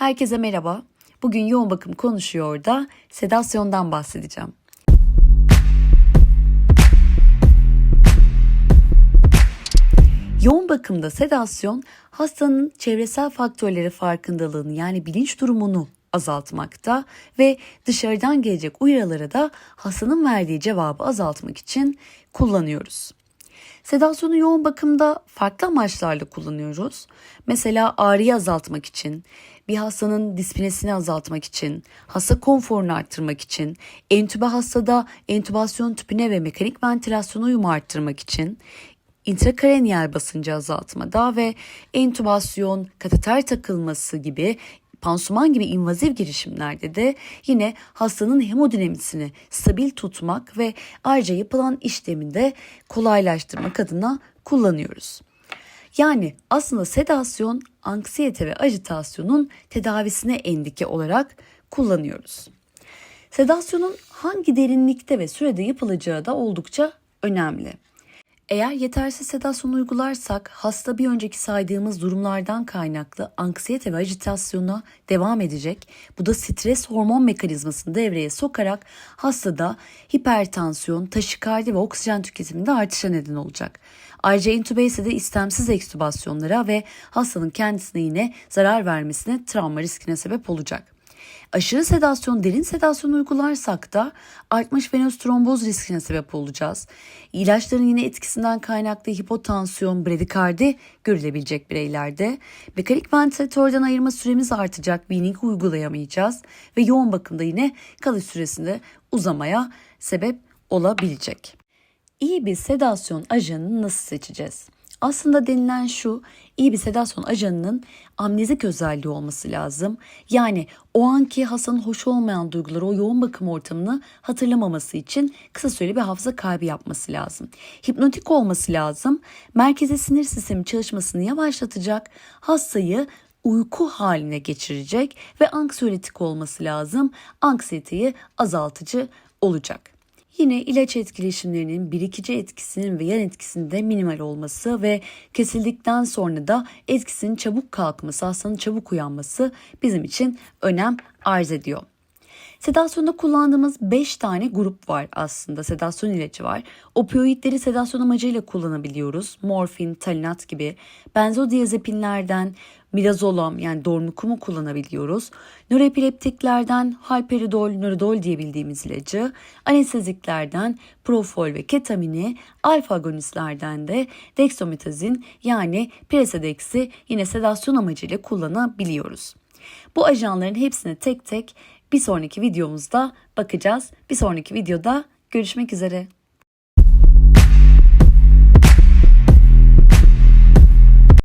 Herkese merhaba. Bugün yoğun bakım konuşuyor da sedasyondan bahsedeceğim. Yoğun bakımda sedasyon hastanın çevresel faktörleri farkındalığını yani bilinç durumunu azaltmakta ve dışarıdan gelecek uyarılara da hastanın verdiği cevabı azaltmak için kullanıyoruz. Sedasyonu yoğun bakımda farklı amaçlarla kullanıyoruz. Mesela ağrıyı azaltmak için, bir hastanın dispinesini azaltmak için, hasta konforunu arttırmak için, entübe hastada entübasyon tüpüne ve mekanik ventilasyon uyumu arttırmak için, intrakraneal basıncı azaltmada ve entübasyon, kateter takılması gibi pansuman gibi invaziv girişimlerde de yine hastanın hemodinamisini stabil tutmak ve ayrıca yapılan işlemi de kolaylaştırmak adına kullanıyoruz. Yani aslında sedasyon, anksiyete ve ajitasyonun tedavisine endike olarak kullanıyoruz. Sedasyonun hangi derinlikte ve sürede yapılacağı da oldukça önemli. Eğer yetersiz sedasyon uygularsak hasta bir önceki saydığımız durumlardan kaynaklı anksiyete ve ajitasyona devam edecek. Bu da stres hormon mekanizmasını devreye sokarak hastada hipertansiyon, taşikardi ve oksijen tüketiminde artışa neden olacak. Ayrıca intübe ise de istemsiz ekstübasyonlara ve hastanın kendisine yine zarar vermesine travma riskine sebep olacak. Aşırı sedasyon, derin sedasyon uygularsak da artmış venöz tromboz riskine sebep olacağız. İlaçların yine etkisinden kaynaklı hipotansiyon, bradikardi görülebilecek bireylerde. Mekanik ventilatörden ayırma süremiz artacak, weaning uygulayamayacağız ve yoğun bakımda yine kalış süresinde uzamaya sebep olabilecek. İyi bir sedasyon ajanını nasıl seçeceğiz? Aslında denilen şu, iyi bir sedasyon ajanının amnezik özelliği olması lazım. Yani o anki hastanın hoş olmayan duyguları, o yoğun bakım ortamını hatırlamaması için kısa süreli bir hafıza kaybı yapması lazım. Hipnotik olması lazım. Merkezi sinir sistemi çalışmasını yavaşlatacak, hastayı uyku haline geçirecek ve anksiyoletik olması lazım. Anksiyeteyi azaltıcı olacak. Yine ilaç etkileşimlerinin birikici etkisinin ve yan etkisinin de minimal olması ve kesildikten sonra da etkisinin çabuk kalkması, hastanın çabuk uyanması bizim için önem arz ediyor. Sedasyonda kullandığımız 5 tane grup var aslında. Sedasyon ilacı var. Opioidleri sedasyon amacıyla kullanabiliyoruz. Morfin, talinat gibi. Benzodiazepinlerden midazolam yani dormikumu kullanabiliyoruz. Nöroepileptiklerden halperidol, nörodol diye bildiğimiz ilacı, anesteziklerden profol ve ketamini, alfa agonistlerden de dextrometazin yani presedex'i yine sedasyon amacıyla kullanabiliyoruz. Bu ajanların hepsine tek tek bir sonraki videomuzda bakacağız. Bir sonraki videoda görüşmek üzere.